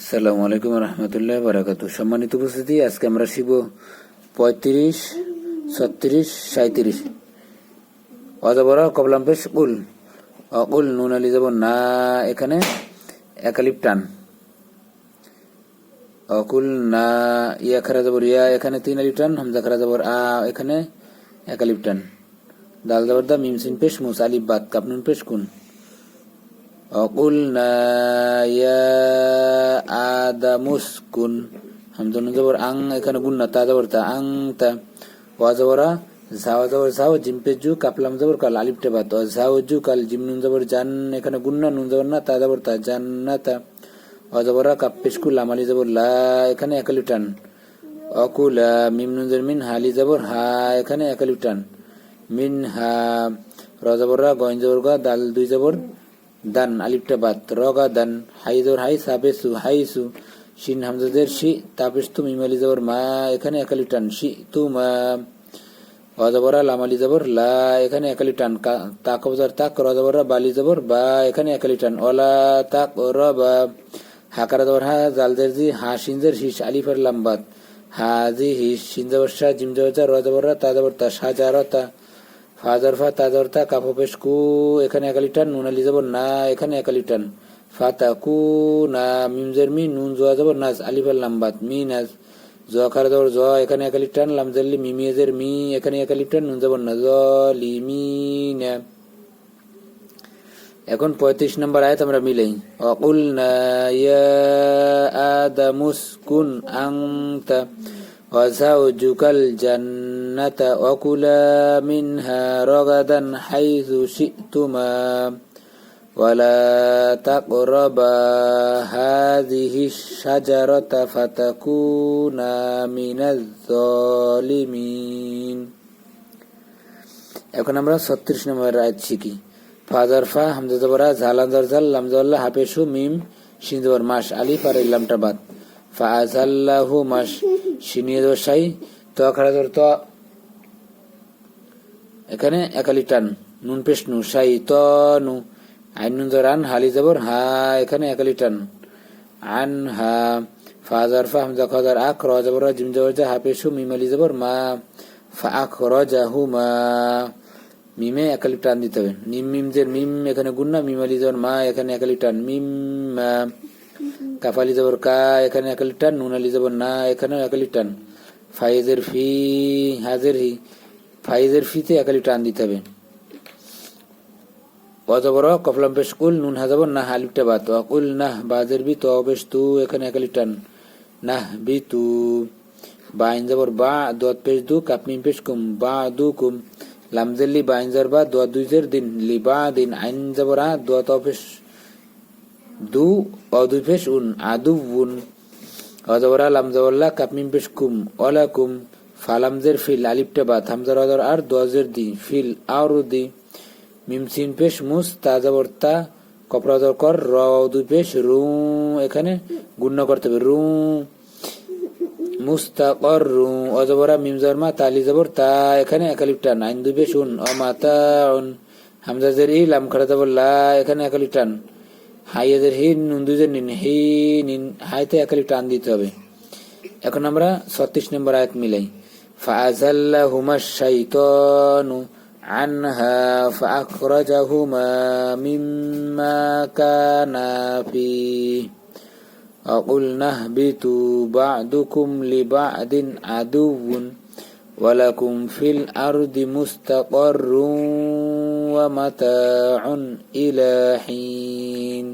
আসসালামু আলাইকুম রহমতুল্লাহ বারাকাতু সম্মানিত উপস্থিতি, আজকে আমরা শিখব পঁয়ত্রিশ, ছত্রিশ সাঁত্রিশ অজবর কবলাম পেশ উল অকুল, নুন আলি যাব, না, এখানে একালিপ টান। অকুল, না, ইয়া, খারা যাবর ইয়া এখানে তিন আলিপ টান। হামজা, খারা যাবর আ, এখানে একালিপ টান। দাল যাবর দা মিমসিন পেশ, মুস আলিপ বাদ কাপনুন পেশ, কুন। وقلنا يا آدم اسكن হামজা নুন জবর আং এখানে গুন্না তা জবর তা আং তা ওয়া জবরা ঝাও জবর ঝাও জিম পে জু কাপলাম জবর কাল আলিফ টে বাত ঝাও জু কাল জিম নুন জবর জান এখানে গুন্না নুন জবর না তা জবর তা জান্নাতা ওয়া জবরা কাপ পেশ কুল লামালি জবর লা এখানে একালিফ টান অকুলা মিম নুন জবর মিন হালি জবর হা এখানে একালিফ টান মিন হা র জবর রা গয়েন জবর গা দাল দুই জবর দান আলিফটা বাদ রগা দান হাইদর হাই সাবেসু হাইসু, শিন হামজাদের শি তাপেস তু মিমালি যাবর মা, এখানে একালি টান, শি তু মা। অজবরা লামালি যাবর লা, এখানে একালি টান তাক অবজার তাক, রজবরা বালি যাবর বা, এখানে একালি টান, অলা তাক র বা। হাকারা যাবর হা, জালদের জি, হা সিনজের হিস, আলিফার লাম্বাদ হা জি, হিস সিনজাবর শাহ জিম যাবর তা যাবর তা সাজারতা ফাজার ফাজারফা তাজরতা কাফপেশ কু, এখানে একালি টান নুন আলি যাব, না, এখানে একালি টান ফাতা কু, না মিমজের মি, নুন, জোয়া যাব নাস আলিফাল লাম্বাত মি নাস জোয়া খারা যাবর জ, এখানে একালি টান লামজাল্লি মিমিয়েজের মি এখানে একালি টান নুন যাব, না, জ লিমি না। এখন পঁয়ত্রিশ নম্বর আয়াত আমরা মিলাই। অকুল আদামুস কুন আংতা অঝাউ জুকাল জান الجنة وكلا منها رغدا حيث شئتما ولا تقربا هذه الشجرة فتكونا من الظالمين এখন আমরা ছত্রিশ নম্বর আয়াত শিখি ফাজার ফা হামজা জবরা ঝালান্দার ঝাল লামজাল্লাহ হাফেশু মিম সিন্দুর মাস আলিফ আর ইল্লামটা বাদ ফাজাল্লাহু মাস সিনিয়ে দোর সাই তো খাড়া দোর তো এখানে একালি টান, নুন পেশ নু সাই ত নু আইন নুন আন, হালি জবর, হা, এখানে একালি টান। আন, হা ফাজার ফা হামজা খাদার আখ র জবর জিম জবর যা হাফেশু মিম আলি জবর, মা। ফা আখ র জাহু মা। মিমে একালি টান দিতে হবে। নিম, মিম, জের, মিম, এখানে গুন্না মিম আলি জবর, মা, এখানে একালি টান। মিম, মা। কাফালি জবর, কা, এখানে একালি টান নুন আলি জবর, না এখানে একালি টান। ফাইজের ফি হাজের হি। ফাইজের ফিতে একালি টান দিতে হবে। অজবর কফলাম পেশ কুল, নুন হাজাবর না হালিফটা বাত অকুল, নাহ বাজের বি তো বেশ তু, এখানে একালি টান। নাহ বি, তু। বাইন জবর বা দত পেশ দু কাপমিম পেশ কুম, বা দু কুম। লামজেল্লি বাইন জর বা দোয়া দুইজের দিন, লি বা দিন। আইন জবর আ, দোয়াত অফেশ দু অদুই পেশ উন, আদু উন। অজবরা লামজাওয়াল্লা কাপমিম পেশ কুম অলা কুম। ফালামজের ফিল আলিপটা বা থামজার অদর আর দোয়াজের দি ফিল আর দি মিমসিন পেশ মুস তাজাবর তা কপরাদর কর র দুই পেশ রু এখানে গুণ্য করতে হবে, রু। মুস্তাকর রু অজবরা মিমজার মা তালি জবর তা, এখানে একালিপটান আইন দুই পেশ উন অমাতা উন। হামজাজের ই, লাম খাড়া জবর লা, এখানে একালিপটান হাইয়াদের হি, নুন দুইদের নিন, হি, নিন, হাইতে একালি টান দিতে হবে। এখন আমরা ছত্রিশ নম্বর আয়াত মিলাই। فأزلهما الشيطان عنها فأخرجهما مما كانا فيه وقلنا اهبطوا بعضكم لبعض عدو ولكم في الأرض مستقر ومتاع إلى حين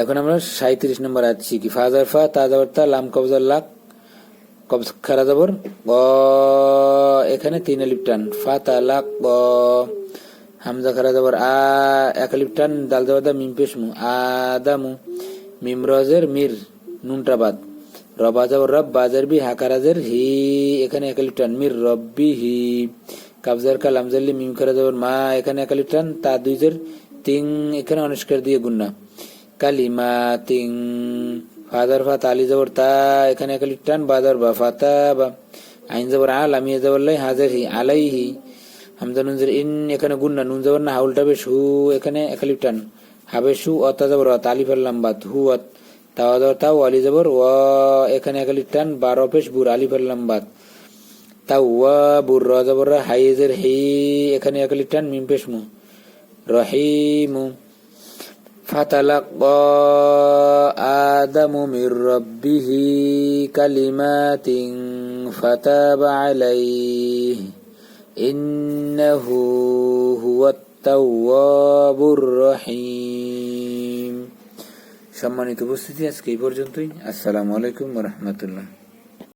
এখন আমরা সাঁত্রিশ নম্বর আয়াত শিখি ফাজার ফা তাজাবর তা লাম কবজার লাক কবজ খারা যাবর গ, এখানে তিন আলিপ টান। ফা, তা লাক গ। হামজা খারা যাবর আ, এক আলিপ টান। দাল যাবর দা মিম, পেশ, মু। আদামু মিম, রজের, মির নুনটা বাদ। রবা যাবর রব বাজার বি হাকারাজের হি। এখানে একালি টান। মির রব্বি হি। কাবজার কাল আমজাল্লি মিম খারা যাবর মা, এখানে একালি টান। তা দুইজের তিং এখানে অনিষ্কার দিয়ে গুন্না কালিমা তিং ফাদার ফা তালি যাবর তা, এখানে একালি টান বাদার বা ফাতা বা আইন যাবর আল, আমি যাবর লাই হাজার হি, আলাই হি। হামজা ইন, এখানে গুন্না নুন যাবর না, হাউলটা বেশ হু, এখানে একালি টান। হাবে সু অতা যাবর অত আলিফার লাম্বাত, হু অত তাওয়া জবর, তাও আলি জবর ওয়া এখানে একালি টান, বারো পেশ বুর আলি ফেললাম বাদ তাও ওয়া বুর, র, জবর হাইজের হি, এখানে একালি টান, মিম পেশ মু। রহিমু فتلقى آدم من ربه كلمات فتاب عليه إنه هو التواب الرحيم সম্মানিত উপস্থিতি আজকে এই পর্যন্তই আসসালামু আলাইকুম রহমতুল্লাহ